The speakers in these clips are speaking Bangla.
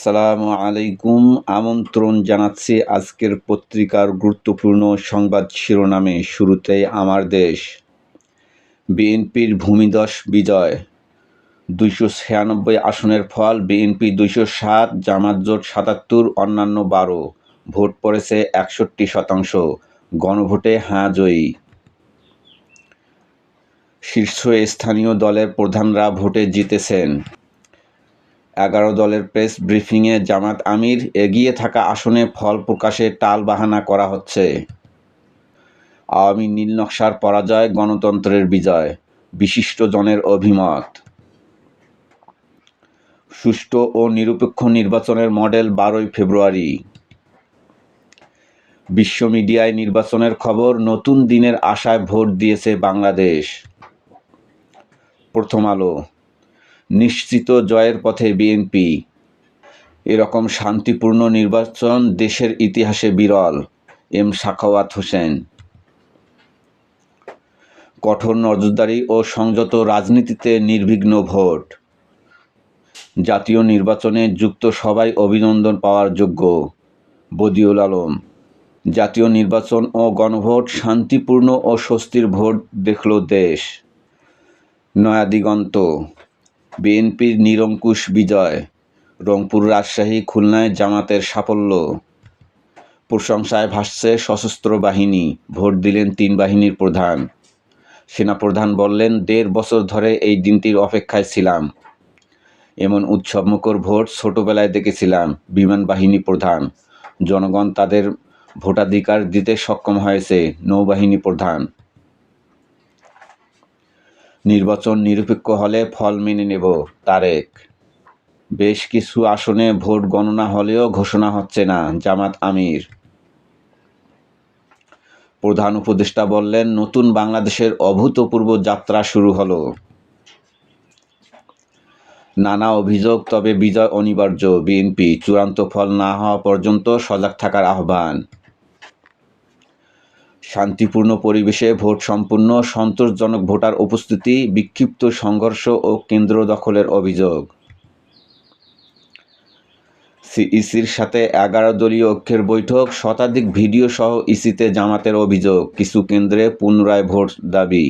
আসসালামু আলাইকুম। আমন্ত্রণ জানাচ্ছি আজকের পত্রিকার গুরুত্বপূর্ণ সংবাদ শিরোনামে শুরুতেই আমার দেশ। বিএনপির ভূমিদশ বিজয়। দুইশো ছিয়ানব্বই আসনের ফল, বিএনপি দুইশো সাত, জামাত জোট সাতাত্তর, অন্যান্য বারো। ভোট পড়েছে একষট্টি শতাংশ। গণভোটে হাঁ জয়ী। শীর্ষস্থানীয় দলের প্রধানরা ভোটে জিতেছেন। এগারো দলের প্রেস ব্রিফিংয়ে জামাত আমির এগিয়ে থাকা আসনে ফল প্রকাশে টালবাহানা করা হচ্ছে। আওয়ামী নীলনকশার পরাজয়, গণতন্ত্রের বিজয় বিশিষ্টজনের অভিমত। সুষ্ঠু ও নিরপেক্ষ নির্বাচনের মডেল বারোই ফেব্রুয়ারি। বিশ্ব মিডিয়ায় নির্বাচনের খবর, নতুন দিনের আশায় ভোট দিয়েছে বাংলাদেশ। প্রথম আলো। নিশ্চিত জয়ের পথে বিএনপি। এরকম শান্তিপূর্ণ নির্বাচন দেশের ইতিহাসে বিরল। এম সাখাওয়াত হোসেন। কঠোর নজরদারি ও সংযত রাজনীতিতে নির্বিঘ্ন ভোট। জাতীয় নির্বাচনে যুক্ত সবাই অভিনন্দন পাওয়ার যোগ্য। বদিউল আলম। জাতীয় নির্বাচন ও গণভোট শান্তিপূর্ণ ও স্বস্তির ভোট দেখল দেশ। নয়া দিগন্ত বিএনপির নিরঙ্কুশ বিজয়, রংপুর রাজশাহী খুলনায় জামাতের সাফল্য। প্রশংসায় ভাসছে সশস্ত্র বাহিনী, ভোট দিলেন তিন বাহিনীর প্রধান। সেনাপ্রধান বললেন, দেড় বছর ধরে এই দিনটির অপেক্ষায় ছিলাম। এমন উৎসবমুখর ভোট ছোটবেলায় দেখেছিলাম। বিমান বাহিনী প্রধান, জনগণ তাদের ভোটাধিকার দিতে সক্ষম হয়েছে। নৌবাহিনী প্রধান নির্বাচন নিরপেক্ষ হলে ফল মেনে নেব, তারেক। বেশ কিছু আসনে ভোট গণনা হলেও ঘোষণা হচ্ছে না, জামাত আমির। প্রধান উপদেষ্টা বললেন, নতুন বাংলাদেশের অভূতপূর্ব যাত্রা শুরু হলো। নানা অভিযোগ, তবে বিজয় অনিবার্য, বিএনপি, চূড়ান্ত ফল না হওয়া পর্যন্ত সজাগ থাকার আহ্বান। শান্তিপূর্ণ পরিবেশে ভোট সম্পূর্ণ সন্তোষজনক ভোটার উপস্থিতি, বিক্ষিপ্ত সংঘর্ষ ও কেন্দ্র দখলের অভিযোগ। সিইসির সাথে এগারো দলীয় ঐক্যের বৈঠক, শতাধিক ভিডিও সহ ইসিতে জামাতের অভিযোগ, কিছু কেন্দ্রে পুনরায় ভোট দাবি।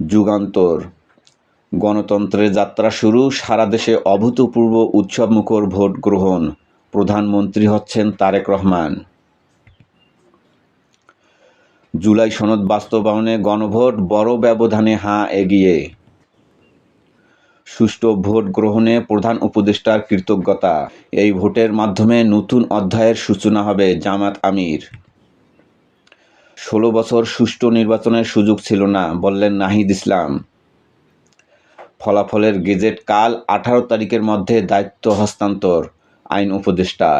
যুগান্তর। গণতন্ত্রের যাত্রা শুরু, সারা দেশে অভূতপূর্ব উৎসবমুখর ভোট গ্রহণ। প্রধানমন্ত্রী হচ্ছেন তারেক রহমান। জুলাই সনদ বাস্তবায়নে গণভোট বড় ব্যবধানে হাঁ এগিয়ে। সুষ্ঠু ভোট গ্রহণে প্রধান উপদেষ্টার কৃতজ্ঞতা। এই ভোটের মাধ্যমে নতুন অধ্যায়ের সূচনা হবে জামাত আমির। ষোলো বছর সুষ্ঠু নির্বাচনের সুযোগ ছিল না, বললেন নাহিদ ইসলাম। ফলাফলের গেজেট কাল আঠারো তারিখের মধ্যে দায়িত্ব হস্তান্তর, আইন উপদেষ্টা।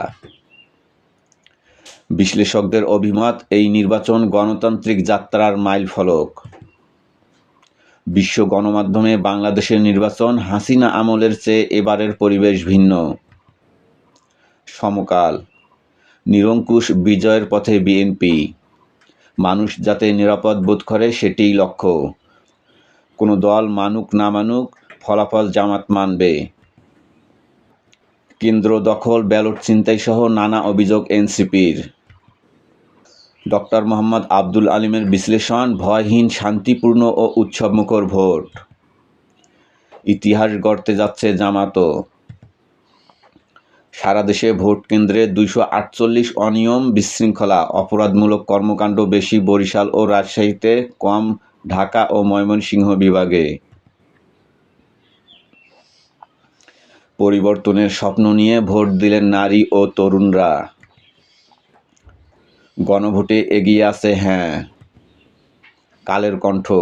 বিশ্লেষকদের অভিমত, এই নির্বাচন গণতান্ত্রিক যাত্রার মাইল ফলক। বিশ্ব গণমাধ্যমে বাংলাদেশের নির্বাচন হাসিনা আমলের চেয়ে এবারের পরিবেশ ভিন্ন। সমকাল। নিরঙ্কুশ বিজয়ের পথে বিএনপি। মানুষ যাতে নিরাপদ বোধ করে সেটিই লক্ষ্য। কোনো দল মানুক না মানুক, ফলাফল জামাত মানবে। কেন্দ্র দখল, ব্যালট ছিনতাই সহ নানা অভিযোগ এনসিপির। ডক্টর মোহাম্মদ আব্দুল আলিমের বিশ্লেষণ, ভয়হীন, শান্তিপূর্ণ ও উৎসবমুখর ভোট। ইতিহাস গড়তে যাচ্ছে জামাতও সারা দেশে ভোট কেন্দ্রে দুইশো আটচল্লিশ অনিয়ম, বিশৃঙ্খলা, অপরাধমূলক কর্মকাণ্ড বেশি বরিশাল ও রাজশাহীতে কম, ঢাকা ও ময়মনসিংহ বিভাগে। পরিবর্তনের স্বপ্ন নিয়ে ভোট দিলেন নারী ও তরুণরা। গণভোটে এগিয়ে আছে হ্যাঁ। কালের কণ্ঠ,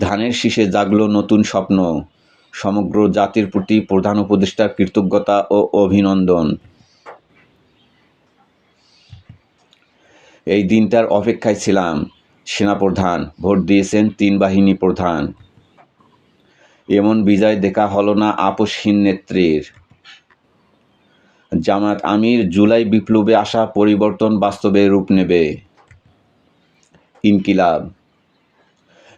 ধানের শীষে জাগলো নতুন স্বপ্ন, সমগ্র জাতির প্রতি প্রধান উপদেষ্টার কৃতজ্ঞতা ও অভিনন্দন। এই দিনটার অপেক্ষায় ছিলাম, সেনাপ্রধান, ভোট দিয়েছেন তিন বাহিনী প্রধান। এমন বিজয় দেখা হলো না আপোষহীন নেত্রীর। জামাত আমির জুলাই বিপ্লবে আসা পরিবর্তন বাস্তবে রূপ নেবে। ইনকিলাব।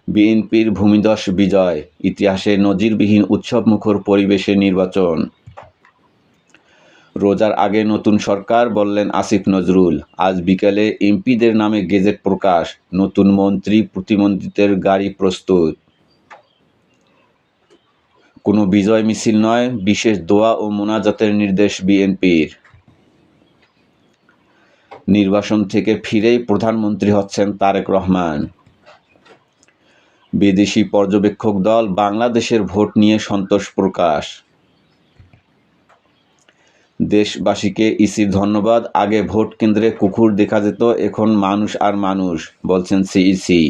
বিএনপির ভূমিধস বিজয়, ইতিহাসে নজিরবিহীন উৎসবমুখর পরিবেশে নির্বাচন। রোজার আগে নতুন সরকার বললেন আসিফ নজরুল। আজ বিকেলে এমপিদের নামে গেজেট প্রকাশ, নতুন মন্ত্রী প্রতিমন্ত্রীদের গাড়ি প্রস্তুত। কোনো বিজয় মিছিল নয়, বিশেষ দোয়া ও মোনাজাতের নির্দেশ বিএনপির। নির্বাসন থেকে ফিরেই প্রধানমন্ত্রী হচ্ছেন তারেক রহমান। বিদেশি পর্যবেক্ষক দল বাংলাদেশের ভোট নিয়ে সন্তোষ প্রকাশ। দেশবাসীকে ইসির ধন্যবাদ, আগে ভোট কেন্দ্রে কুকুর দেখা যেত, এখন মানুষ আর মানুষ, বলছেন সিইসি।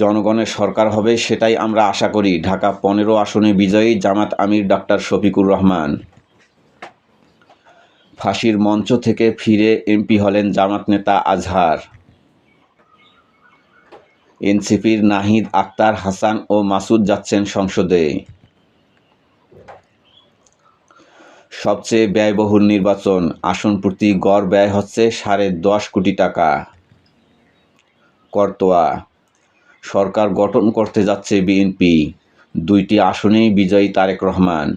জনগণের সরকার হবে সেটাই আমরা আশা করি। ঢাকা পনেরো আসনে বিজয়ী জামাত আমির ডাক্তার শফিকুর রহমান। ফাঁসির মঞ্চ থেকে ফিরে এমপি হলেন জামাত নেতা আজহার। এনসিপির নাহিদ আক্তার, হাসান ও মাসুদ যাচ্ছেন সংসদে। সবচেয়ে ব্যয়বহুল নির্বাচন, আসন প্রতি গড় ব্যয় হচ্ছে সাড়ে দশ কোটি টাকা। করতোয়া সরকার গঠন করতে যাচ্ছে বিএনপি। দুইটি আসনেই বিজয়ী তারেক রহমান।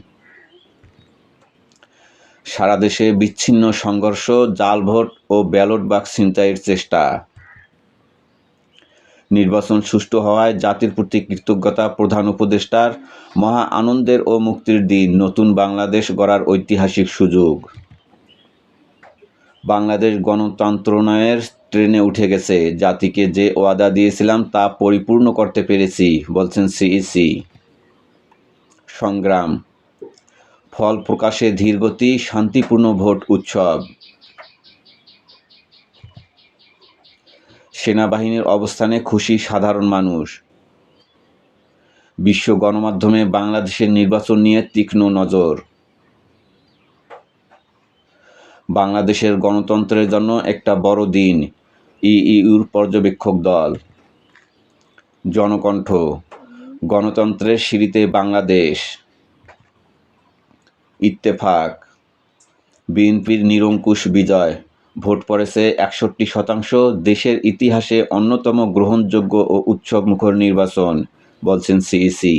সারা দেশে বিচ্ছিন্ন সংঘর্ষ জাল ভোট ও ব্যালট বাক্স ছিনতাইয়ের চেষ্টা। নির্বাচন সুষ্ঠু হওয়ায় জাতির প্রতি কৃতজ্ঞতা প্রধান উপদেষ্টার মহা আনন্দের ও মুক্তির দিন, নতুন বাংলাদেশ গড়ার ঐতিহাসিক সুযোগ। বাংলাদেশ গণতন্ত্রণয়ের ট্রেনে উঠে গেছে। জাতিকে যে ওয়াদা দিয়েছিলাম তা পরিপূর্ণ করতে পেরেছি, বলছেন সিইসি। সংগ্রাম। ফল প্রকাশে ধীরগতি শান্তিপূর্ণ ভোট উৎসব। সেনাবাহিনীর অবস্থানে খুশি সাধারণ মানুষ। বিশ্ব গণমাধ্যমে বাংলাদেশের নির্বাচন নিয়ে তীক্ষ্ণ নজর। বাংলাদেশের গণতন্ত্রের জন্য একটা বড় দিন, ইইউর পর্যবেক্ষক দল। জনকণ্ঠ, গণতন্ত্রের সিঁড়িতে বাংলাদেশ। ইত্তেফাক, বিএনপির নিরঙ্কুশ বিজয়। ভোট পড়েছে একষট্টি শতাংশ, দেশের ইতিহাসে অন্যতম গ্রহণযোগ্য ও উৎসবমুখর নির্বাচন, বলছেন সিইসি।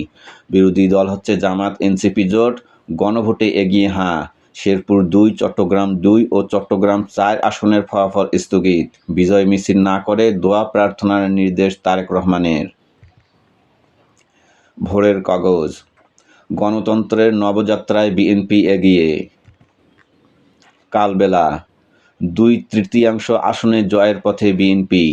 বিরোধী দল হচ্ছে জামাত, এনসিপি জোট, গণভোটে এগিয়ে হাঁ। শেরপুর দুই, চট্টগ্রাম দুই ও চট্টগ্রাম চার আসনের ফলাফল স্থগিত। বিজয় মিছিল না করে দোয়া প্রার্থনার নির্দেশ তারেক রহমানের। ভোরের কাগজ। গণতন্ত্রের নবযাত্রায় বিএনপি এগিয়ে। কালবেলা। দুই তৃতীয়াংশ আসনে জয়ের পথে বিএনপি।